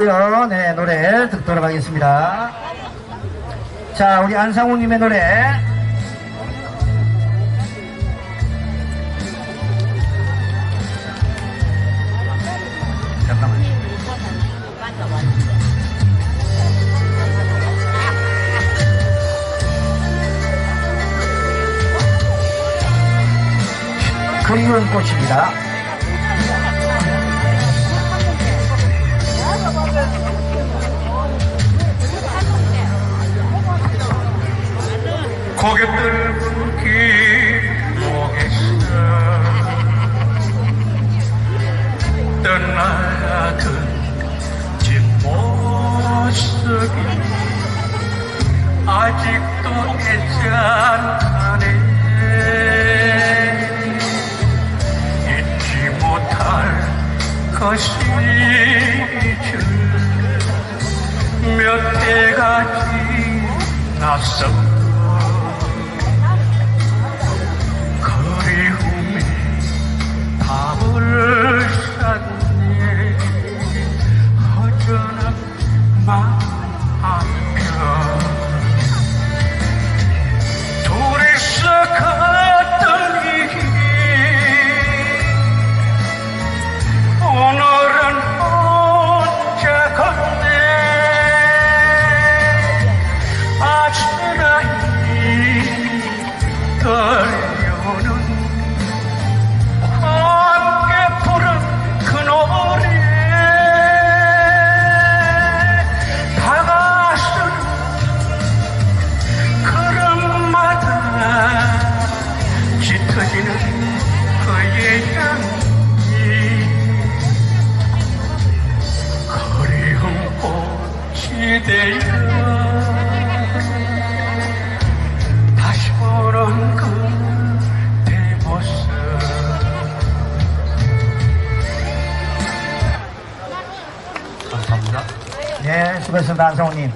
네, 노래 듣도록 하겠습니다. 자, 우리 안상우님의 노래. 잠깐만요. 그리운 꽃입니다. 고개 들기 목에서 떠나던 뒷모습이 아직도 애잔하네. 잊지 못할 것이 줄몇 해가 지났어 감사합니다 네, 수고했습니다, 안상우님.